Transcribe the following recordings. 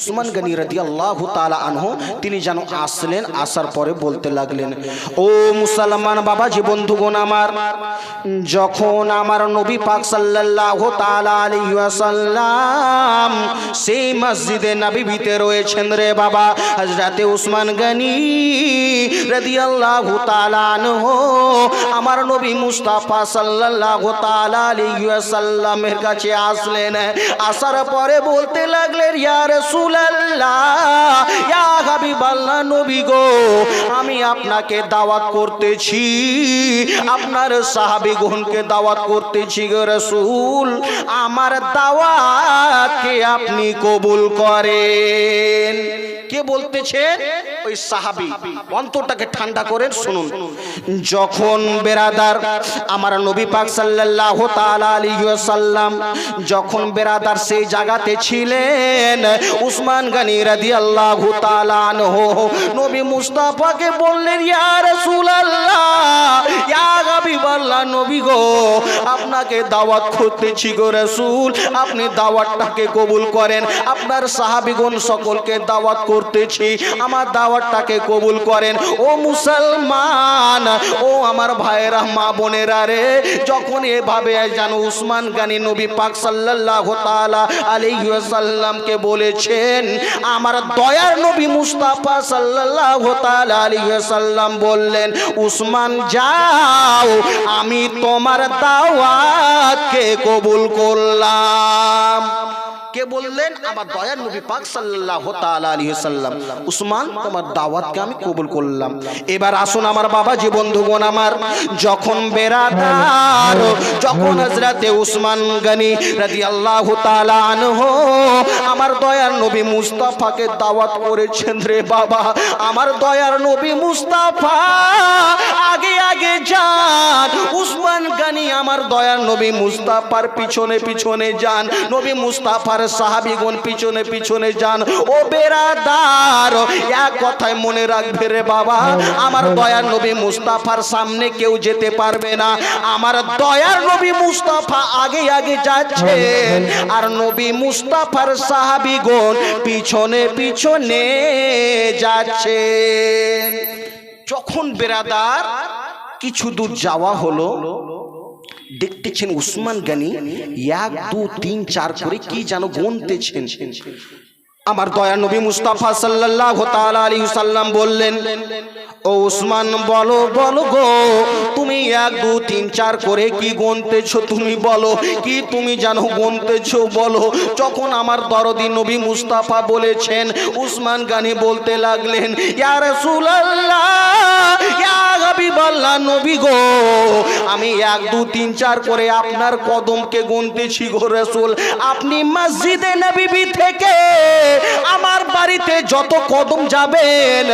উসমান গনি রাদি আল্লাহ তালা আনহু, তিনি যেন আসলেন, আসার পরে বলতে লাগলেন, ও মুসলমান বাবাজি, বন্ধুগণ আমার, যখন আমার নবী পাক সাল্লাল্লাহু তাআলা আলাইহি ওয়াসাল্লাম সেই মসজিদে নবীতে রয়েছেন রে বাবা, হযরতে উসমান গনি রাদিয়াল্লাহু তাআলা আনহু, আমার নবী মুস্তাফা সাল্লাল্লাহু তাআলা আলাইহি ওয়াসাল্লামের কাছে আসলেন, আসার পরে বলতে লাগলেন, ইয়া রাসূলুল্লাহ। ইয়া হাবিবাল্লাহ নবী গো আমি আপনাকে দাওয়াত করতেছি। আপনার সাহাবি গুহনকে দাওয়াত করতেছি গো রসুল। আমার দাওয়াতকে আপনি কবুল করেন। কে বলতেছেন ওই সাহাবী। অন্তরটাকে ঠান্ডা করেন, শুনুন। যখন বেরাদার আমার নবী পাক সাল্লাল্লাহু তাআলা আলাইহি ওয়াসাল্লাম যখন বেরাদার সেই জায়গাতে ছিলেন, উসমান গনি রাদিয়াল্লাহু তাআলা আনহু, নবী মুস্তাফাকে বললেন, ইয়া রাসূলুল্লাহ, ইয়া নবী গো, আপনাকে দাওয়াত গো রাসূল। আপনি দাওয়াতটাকে কবুল করেন। আপনার সকলকে দাওয়াত করতেছি। আমার দাওয়াতটাকে কবুল করেন। ও মুসলমান, ও আমার ভাইয়েরা, মা যখন এভাবে যেন উসমান গানি নবী পাক সাল্লাল্লাহু তাআলা আলাইহি ওয়াসাল্লামকে বলেছেন, আমার দয়ার নবী মুস্তাফা সাল্লাল্লাহু তাআলা আলাইহি ওয়াসাল্লাম বললেন, উসমান, যাও। আমি তোমার দাওয়াতকে কবুল করলাম। কে বললেন? আমার দয়ার নবী পাক সাল্লাল্লাহু তাআলা আলাইহি সাল্লাম উসমান, তোমার দাওয়াতকে আমি কবুল করলাম। এবার আসুন আমার বাবা যে বন্ধুগণ আমার, যখন বেরাদার, যখন হযরতে উসমান গনি রাদিয়াল্লাহু তাআলা আনহু, আমার দয়ার নবী মুস্তাফাকে দাওয়াত করেছেন রে বাবা, আমার দয়ার নবী মুস্তাফা আগে আমার দয়ার নবী মুস্তাফার পিছনে পিছনে যান। নবী মুস্তাফার সাহাবিগণ পিছনে পিছনে যান। ও বেরাদার, এক কথায় মনে রাখবে রে বাবা, আমার দয়ার নবী মুস্তাফার সামনে কেউ যেতে পারবে না। আমার দয়ার নবী মুস্তাফা আগে আগে যাচ্ছেন আর নবী মুস্তাফার সাহাবিগণ পিছনে পিছনে যাচ্ছে। যখন বেরাদার কিছু দূর যাওয়া হলো দেখতেছেন উসমান গানি? এক, দু, তিন, চার করে কি যেন গুনতেছেন। আমার দয়া নবী মুস্তাফা সাল্লাহ আলাইহি সাল্লাম বললেন ও উসমান, বলো বলো গো, তুমি এক, দু, তিন, চার করে কি গুনতেছো তুমি বলো, কি তুমি জানো গুনতেছো বলো। যখন আমার দরদি নবী মুস্তাফা বলেছেন, উসমান গানি বলতে লাগলেন, ইয়া রাসূলুল্লাহ, ইয়া হাবিবাল্লাহ নবী গো, আমি এক, দু, তিন, চার করে আপনার কদমকে গুনতেছি গো রাসূল। আপনি মসজিদে নবী থেকে আমার বাড়িতে যত কদম যাবেন,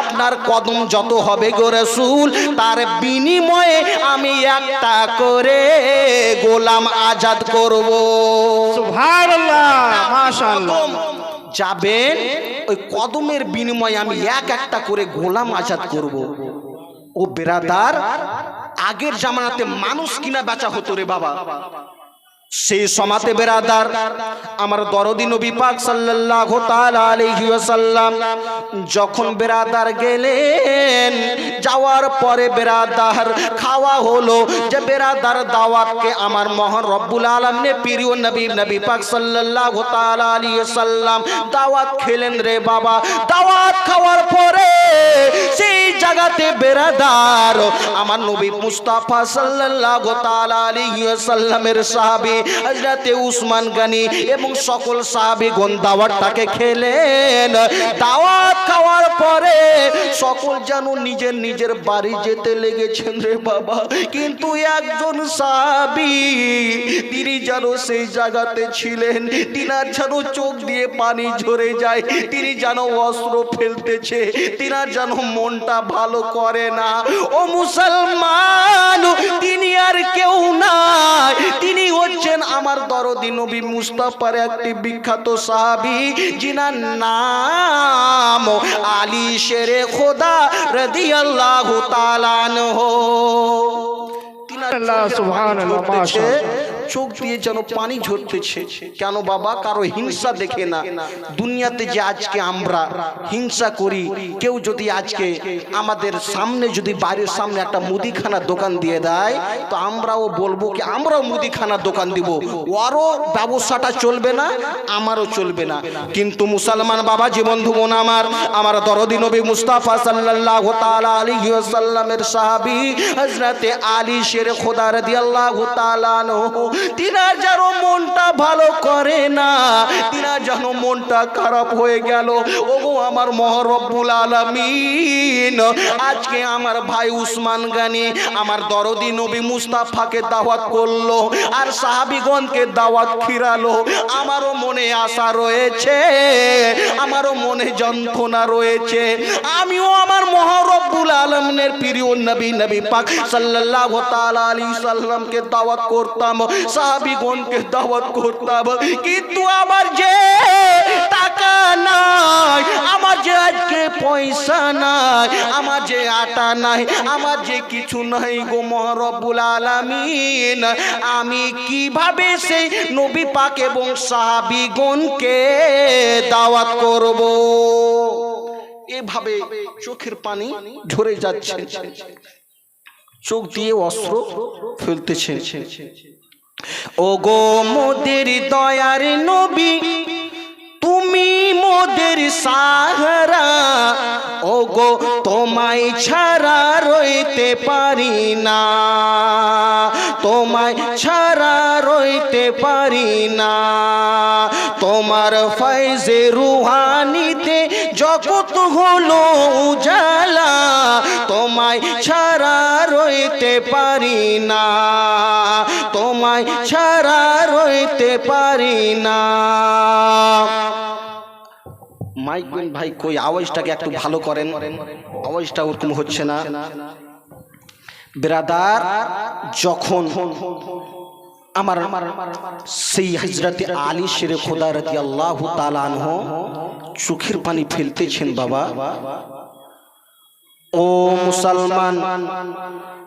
আপনার কদম যত হবে গো রাসূল তার বিনিময়ে আমি একটা করে গোলাম আজাদ করব। যাবেন ওই কদমের বিনিময়ে আমি এক একটা করে গোলাম আজাদ করব। ও বেরাদার আগের জামানাতে মানুষ কিনা বেচা হতো রে বাবা। সেই সমাতে বেরাদার, আমার দরদি নবী পাক সাল্লাল্লাহু যখন বেরাদার গেলেন, যাওয়ার পরে বেরাদার খাওয়া হলো যে বেরাদার দাওয়াতকে আমার মহান রব্বুল আলামিনের প্রিয় নবী নবী পাক সাল্লাল্লাহু তাআলা আলাইহি দাওয়াত খেলেন রে বাবা। দাওয়াত খাওয়ার পরে সেই জায়গাতে বেরাদার আমার নবী মুস্তাফা সাল্লাল্লাহু তাআলা আলাইহি ওয়াসাল্লামের সাহাবী হযরতে উসমান গনি এবং সকল সাহাবীগণ দাওয়াতটাকে খেলেন। দাওয়াত খাওয়ার পরে সকল যেন নিজের নিজের বাড়ি যেতে লেগেছেন রে বাবা। কিন্তু একজন সাহাবী, তিনি যেন সেই জায়গাতে ছিলেন, তিনার যেন চোখ দিয়ে পানি ঝরে যায়, তিনি যেন অস্ত্র ফেলতেছে, তিনার যেন মনটা ভালো করে না। ও মুসলমান, তিনি আর কেউ নাই, তিনি হচ্ছেন আমার দরদি নবী মুস্তাফার একটি বিখ্যাত সাহাবি জিনার নাম আলী শেরে খোদা রদি আল্লাহ তালান হো তিনার সুবহানাল্লাহ, মাশাআল্লাহ। চোখ দিয়ে যেন পানি ঝরতেছে। কেন বাবা, কারও হিংসা দেখে না। দুনিয়াতে যে আজকে আমরা হিংসা করি, কেউ যদি আজকে আমাদের সামনে যদি বাড়ির সামনে একটা মুদিখানা দোকান দিয়ে দেয়, তো আমরাও বলব কি, আমরাও মুদিখানার দোকান দিব। ওরও ব্যবসাটা চলবে না, আমারও চলবে না। কিন্তু মুসলমান বাবা জীবন ধুবন আমার আমার দরদি নবী মুস্তাফা সাল্লাল্লাহু তাআলা আলাইহি ওয়াসাল্লামের সাহাবী হযরতে আলী শের খোদা রাদিয়াল্লাহু তাআলা আনহু তিনার যেন মনটা ভালো করে না তিনার যেন মনটা খারাপ হয়ে গেল। ওগো আমার মহরব্বুল আলামিন, আজকে আমার ভাই উসমান গানি আমার দরদি নবী মুস্তাফাকে দাওয়াত করল আর সাহাবিগণকে দাওয়াত খিরালো আমারও মনে আশা রয়েছে, আমারও মনে যন্ত্রণা রয়েছে। আমিও আমার মহারব্বুল আলমের প্রিয় নবী নবী পাক সাল্লাল্লাহু তাআলা আলাইহি সাল্লামকে দাওয়াত করতাম। সাহাবিগণকে দাওয়াত করতাম কিন্তু আমার যে টাকা নাই, আমার যে আজকে পয়সা নাই, আমার যে আটা নাই, আমার যে কিছু নাই গো মহরব্বুল আলামিন, আমি কীভাবে সেই নবী পাক এবং সাহাবিগণকে দাওয়াত করব? এভাবে চোখের পানি ঝরে যাচ্ছে। চোখ দিয়ে অস্ত্র ফেলতেছে। ও গো মোদের দয়ার নবী, তুমি মোদের সাহারা। ও গো তোমায় ছাড়া রইতে পারি না। তোমায় ছাড়া রইতে পারি না। তোমার ফৈজে রুহানিতে জগৎ হলো উজালা। তোমায় ছাড়া রইতে পারি না। তোমায় ছাড়া রইতে পারি না। মাইক ভাই, কই আওয়াজটাকে একটু ভালো করেন। আওয়াজটা ওরকম হচ্ছে না। ব্রাদার, যখন আমার সেই হজরতে আলী শেরে খোদা রতি আল্লাহ তালানহ চোখের পানি ফেলতেছেন বাবা ও মুসলমান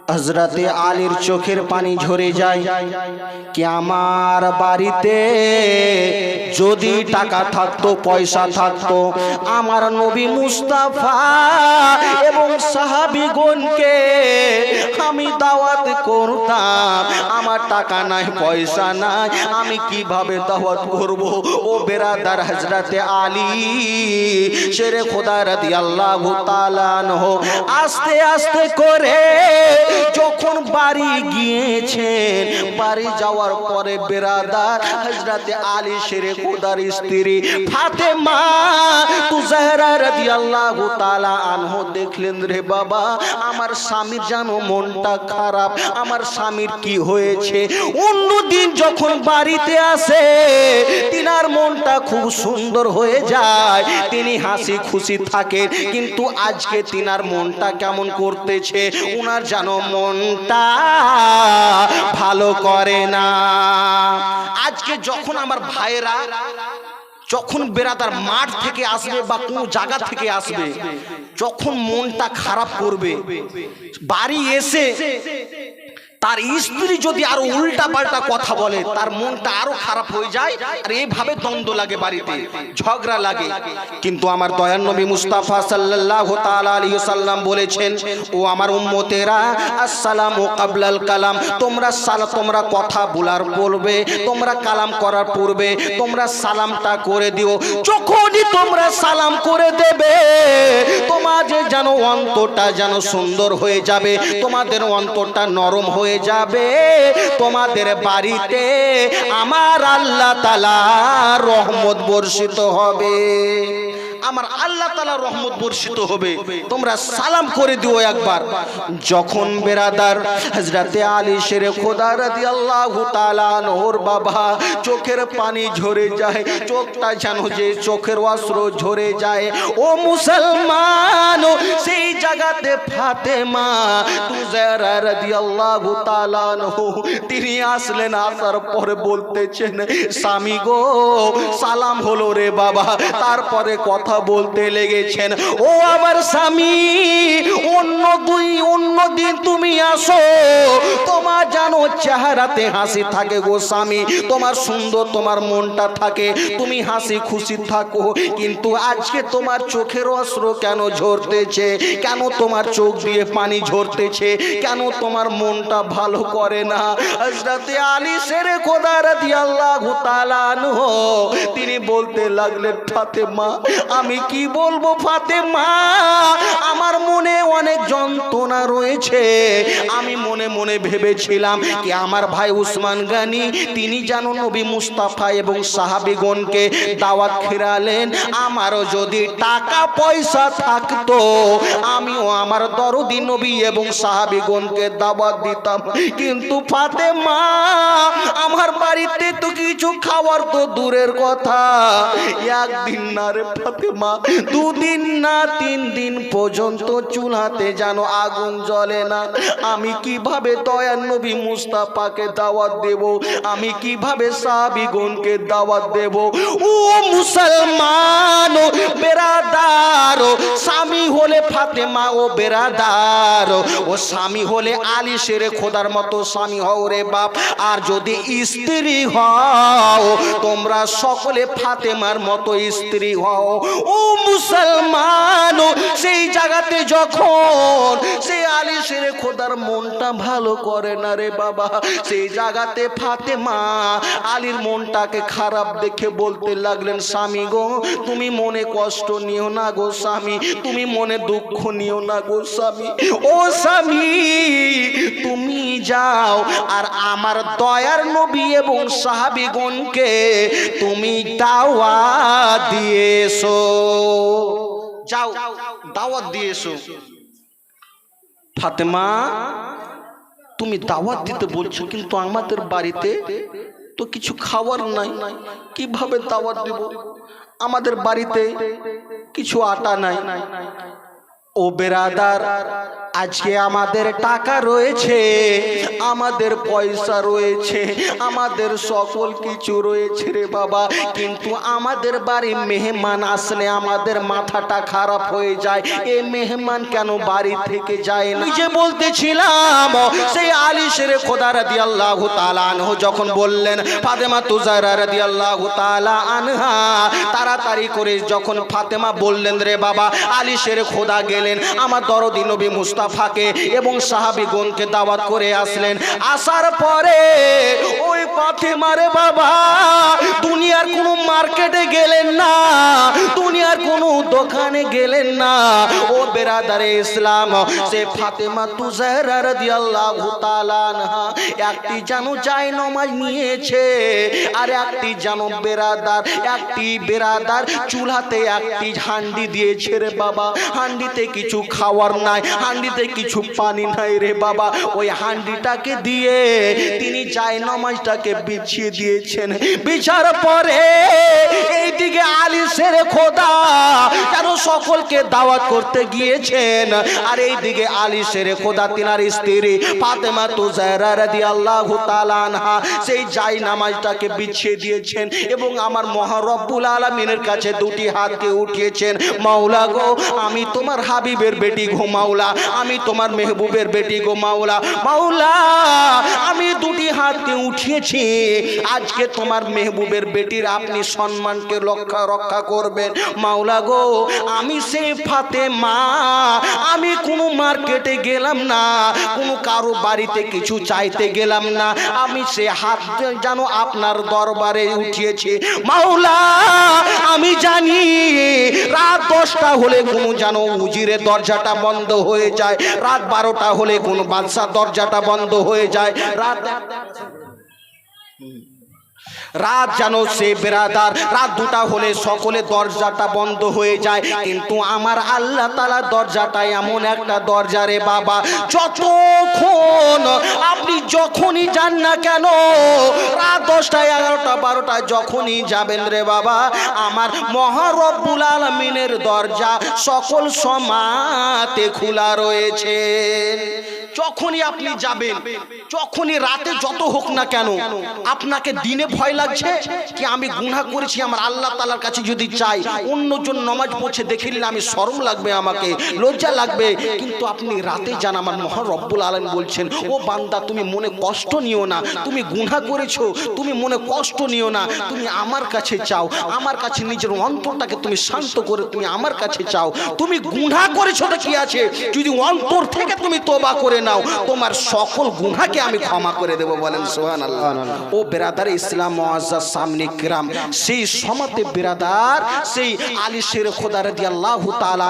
হজরতে আলীর চোখের পানি ঝরে যায়। কি আমার বাড়িতে যদি টাকা থাকতো, পয়সা থাকতো, আমার নবী মুস্তাফা এবং সাহাবিগণকে আমি দাওয়াত করতাম। আমার টাকা নাই, পয়সা নাই, আমি কীভাবে দাওয়াত করব? ও বেরাদার হজরতে আলী, শেরে খোদা আল্লাহ তালানহ আস্তে আস্তে করে যখন বাড়ি গিয়েছেন বাড়ি যাওয়ার পরে বেরাদার হজরতে আলী শেরে খোদার স্ত্রী ফাতেমা দেখলেন, রে বাবা, আমার স্বামীর মনটা খারাপ, আমার স্বামীর কি হয়েছে? যখন বাড়িতে আসে, তিনার মনটা খুব সুন্দর হয়ে যায়, তিনি হাসি খুশি থাকেন, কিন্তু আজকে তিনার মনটা কেমন করতেছে? উনার যেন মনটা ভালো করে না। আজকে যখন আমার ভাইরা যখন বেড়াতার মাঠ থেকে আসবে বা কোনো জায়গা থেকে আসবে, যখন মনটা খারাপ করবে, বাড়ি এসে তার স্ত্রী যদি আরও উল্টা পাল্টা কথা বলে, তার মনটা আরও খারাপ হয়ে যায়, আর এইভাবে দ্বন্দ্ব লাগে বাড়িতে, ঝগড়া লাগে। কিন্তু আমার দয়ার নবী মুস্তাফা সাল্লাল্লাহু তাআলা আলাইহি সাল্লাম বলেছেন, ও আমার উম্মতেরা, আসসালামু কাবলাল কালাম, তোমরা সালা, তোমরা কথা বলার বলবে তোমরা কালাম করার পূর্বে, তোমরা সালামটা করে দিও। যখনই তোমরা সালাম করে দেবে, তোমাদের যেন অন্তরটা যেন সুন্দর হয়ে যাবে, তোমাদের অন্তরটা নরম হয়ে যাবে। তোমাদের বাড়িতে আমার আল্লাহ তালা রহমত বর্ষিত হবে। আমার আল্লাহ তালা রহমত বর্ষিত হবে। তোমরা সালাম করে দিও একবার। যখন বেরাদার হজরতে আলী শেরে খোদা রাদি আল্লাহ তালানোর বাবা চোখের পানি ঝরে যায়, চোখটা যেন যে চোখের অস্ত্র ঝরে যায়, ও মুসলমান, সেই জায়গাতে ফাতেমা তুজারা রাদি আল্লাহ তালানহু তিনি আসলেন আসার পরে বলতেছেন, স্বামী গো, সালাম হলো রে বাবা, তারপরে কথা কথা বলতে লেগেছেন। ও আমার স্বামী, অন্য দুই, অন্য দিন তুমি আসো। তোমার জানো চেহারাতে হাসি থাকে গো স্বামী, তোমার সুন্দর তোমার মনটা থাকে, তুমি হাসি খুশি থাকো। কিন্তু আজকে তোমার চোখের অস্ত্র কেন ঝরতেছে? কেন তোমার চোখ দিয়ে পানি ঝরতেছে? কেন তোমার মনটা ভালো করে না? হযরতে আলী শেরে খোদা রাদিয়াল্লাহু তাআলা তিনি বলতে লাগলেন, ফাতেমা আমি কি বলব, ফাতেমা? আমার মনে অনেক যন্ত্রণা রয়েছে। আমি মনে মনে ভেবেছিলাম কি আমার ভাই উসমান গানি, তিনি যেন নবী মুস্তাফা এবং সাহাবিগণকে দাওয়াত খেরালেন আমারও যদি টাকা পয়সা থাকতো, আমিও আমার দরদি নবী এবং সাহাবিগণকে দাওয়াত দিতাম। কিন্তু ফাতেমা, আমার বাড়িতে তো কিছু খাওয়ার তো দূরের কথা। একদিন না রে ফাতেমা দুদিন না তিন দিন পর্যন্ত চুলাতে যেন আগুন জ্বলে না। আমি কীভাবে দয়ার নবী মুস্তাফাকে দাওয়াত দেব? আমি কীভাবে সাহাবিগণকে দাওয়াত দেব? ও মুসলমান, ও বেরাদার স্বামী হলে ফাতেমা, ও বেরাদার, ও স্বামী হলে আলী শেরে খোদার মতো স্বামী হও রে বাপ। আর যদি স্ত্রী হও, তোমরা সকলে ফাতেমার মতো স্ত্রী হও। ও মুসলমান সেই জায়গাতে যখন সেই আলী শেরে খোদার মনটা ভালো করে না রে বাবা, সেই জায়গাতে ফাতেমা আলীর মনটাকে খারাপ দেখে বলতে লাগলেন, স্বামী গো, তুমি মনে কষ্ট নিও না গো স্বামী, তুমি মনে দুঃখ নিও না গো স্বামী। ও স্বামী, তুমি যাও আর আমার দয়ার নবী এবং সাহাবিগণকে তুমি দাওয়াত দিয়ে এসো। যাও, দাওয়াত দিয়ে এসো। ফাতেমা, তুমি দাওয়াত দিতে বলছো, কিন্তু আমাদের বাড়িতে তো কিছু খাওয়ার নাই। কীভাবে দাওয়াত দেব? আমাদের বাড়িতে কিছু আটা নাই। ও বেরাদার আজকে আমাদের টাকা রয়েছে, আমাদের পয়সা রয়েছে, আমাদের সকল কিছু রয়েছে রে বাবা। কিন্তু আমাদের বাড়ি মেহমান আসলে আমাদের মাথাটা খারাপ হয়ে যায়। এই মেহমান কেন বাড়ি থেকে যায় না? যে বলতেছিলাম, সেই আলিশের খোদা রাদি আল্লাহ যখন বললেন, ফাতেমা তুজারা রাদি আল্লাহ আনহা, তাড়াতাড়ি করে যখন ফাতেমা বললেন রে বাবা, আলিশের খোদা গেলেন, আমার দরদি নবী মুস্তাফাকে এবং সাহাবিগণকে দাওয়াত করে আসলেন। আসার পরে ওই ফাতেমা রে বাবা দুনিয়ার কোনো মার্কেটে গেলেন না, দুনিয়ার কোনো দোকানে গেলেন না। ও বেরাদারে ইসলাম, সে ফাতেমা তুজারা রাদিয়াল্লাহু তাআলা আনহা একটি যেন যায় নমাজ নিয়েছে আর একটি যেন বেরাদার, একটি বেরাদার চুলাতে একটি হান্ডি দিয়েছে রে বাবা। হান্ডিতে কিছু খাওয়ার নাই হান্ডিতে কিছু পানি নাই রে বাবা ওই হান্ডিটাকে দিয়ে তিনি যায় নমাজটাকে বিছিয়ে দিয়েছেন। বিছার পরে এইদিকে আলী সেরে খোদা কেন সকলকে দাওয়াত করতে গিয়েছেন। আর এইদিকে আলী সেরে খোদা তিনার স্ত্রী ফাতেমা তো রাদি আল্লাহ আনহা সেই যাই নামাজটাকে বিছিয়ে দিয়েছেন এবং আমার মহারব্বুল আলমিনের কাছে দুটি হাতকে উঠিয়েছেন মাওলা গো আমি তোমার হাবিবের বেটি গো মাওলা আমি তোমার মেহবুবের বেটি গো মাওলা। মাওলা, আমি দুটি হাতকে উঠিয়েছি। আজকে তোমার মেহবুবের বেটির আপনি সম্মানকে রক্ষা রক্ষা করবেন। মাওলা গো, আমি সে ফাতে মা আমি কোনো মার্কেটে গেলাম না, কোনো কারও বাড়িতে কিছু চাইতে গেলাম না। আমি সে হাত যেন আপনার দরবারে উঠিয়েছি। মাওলা, আমি জানি রাত দশটা হলে কোনো যেন উজিরের দরজাটা বন্ধ হয়ে যায়। রাত বারোটা হলে কোন বাদশাহ দরজাটা বন্ধ হয়ে যায়। রাত রাত যেন সে বেরাদার। রাত দুটা হলে সকলে দরজাটা বন্ধ হয়ে যায়। কিন্তু আমার আল্লাহ তালা দরজাটা এমন একটা দরজা রে বাবা, যতক্ষণ আপনি যখনই যান না কেন, রাত দশটা, এগারোটা বারোটা যখনই যাবেন রে বাবা, আমার মহারব্বুল আলমিনের দরজা সকল সমাতে খোলা রয়েছে। যখনই আপনি যাবেন, যখনই রাতে যত হোক না কেন, আপনাকে দিনে ভয় লাগছে কি আমি গুনাহ করেছি আমার আল্লাহ তালার কাছে যদি চাই, অন্যজন নমাজ পড়ছে দেখে নিলে আমি শরম লাগবে আমাকে, লজ্জা লাগবে। কিন্তু আপনি রাতে যান, আমার মহা রব্বুল আলম বলছেন, ও বান্দা, তুমি মনে কষ্ট নিও না, তুমি গুনাহ করেছ, তুমি মনে কষ্ট নিও না, তুমি আমার কাছে চাও, আমার কাছে নিজের অন্তরটাকে তুমি শান্ত করে তুমি আমার কাছে চাও, তুমি গুনাহ করেছ তো কি আছে? যদি অন্তর থেকে তুমি তোবা করে নাও তোমার সকল গুনাহকে আমি ক্ষমা করে দেব বলেন সোহান আল্লাহ ও বেরাদার ইসলাম সামনে কিরাম সেই সমাতে বেরাদার সেই আলী শের খোদা রাদিয়াল্লাহু তাআলা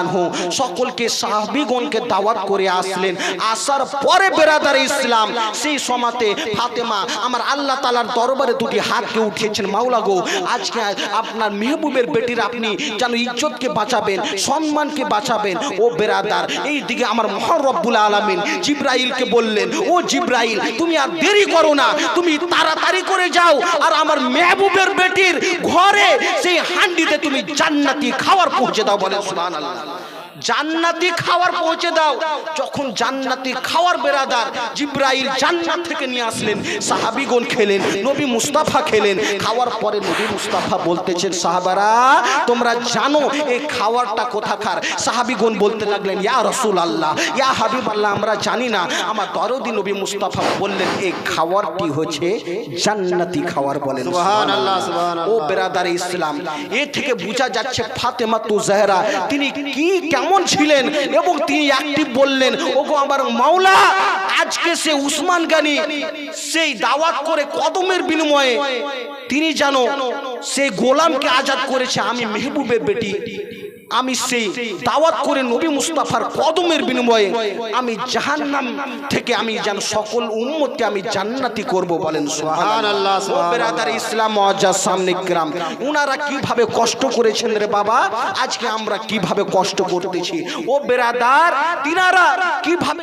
সকলকে সাহাবীগণকে দাওয়াত করে আসলেন। আসার পরে বেরাদার ইসলাম সেই সমাতে ফাতেমা আমার আল্লাহ তাআলার দরবারে দুটি হাতকে উঠিয়েছেন মাওলা গো আজকে আপনার মেহবুবের বেটির আপনি যেন ইজ্জতকে বাঁচাবেন সম্মানকে বাঁচাবেন। ও বেরাদার এই দিকে আমার মহরব্বুল আলামিন জিব্রাইলকে বললেন ও জিব্রাইল তুমি আর দেরি করো না তুমি তাড়াতাড়ি করে যাও। আর আমার মেহবুবের বেটির ঘরে সেই হান্ডিতে তুমি জান্নাতি খাওয়ার পৌঁছে দাও বলে সুবহানাল্লাহ। জান্নাতি খাওয়ার পৌঁছে দাও। যখন জান্নাতি খাওয়ার বেরাদার জিব্রাইল জান্নাত থেকে নিয়ে আসলেন সাহাবিগণ খেলেন নবী মুস্তাফা খেলেন। খাওয়ার পরে নবী মুস্তাফা বলতেছেন সাহাবারা তোমরা জানো এই খাওয়ারটা কোথাকার? সাহাবিগণ বলতে লাগলেন ইয়া রসুল আল্লাহ ইয়া হাবিব আল্লাহ আমরা জানি না। আমার দরদি নবী মুস্তাফা বললেন এই খাওয়ারটি হচ্ছে জান্নাতি খাওয়ার বলেন। সুবহানাল্লাহ, ও। বেরাদার ইসলাম এ থেকে বোঝা যাচ্ছে ফাতেমা তু জাহরা তিনি কি কেমন ছিলেন এবং তিনি একটি বললেন, ওগো আমার মাওলা, আজকে সে উসমান গানি সেই দাওয়াত করে কদমের বিনিময়ে তিনি জানো সেই গোলামকে আজাদ করেছে, আমি মেহবুবের বেটি। আমি সেই দাওয়াত করে নবী মুস্তাফার কদমের বিনিময়ে আমি জাহান্নাম থেকে আমি যেন সকল উম্মতকে আমি জান্নাতি করব বলেন সুবহানাল্লাহ, ইসলাম সামনে গ্রাম উনারা কীভাবে কষ্ট করেছেন রে বাবা? আজকে আমরা কীভাবে কষ্ট করতেছি? ও বেরাদার তিনারা কীভাবে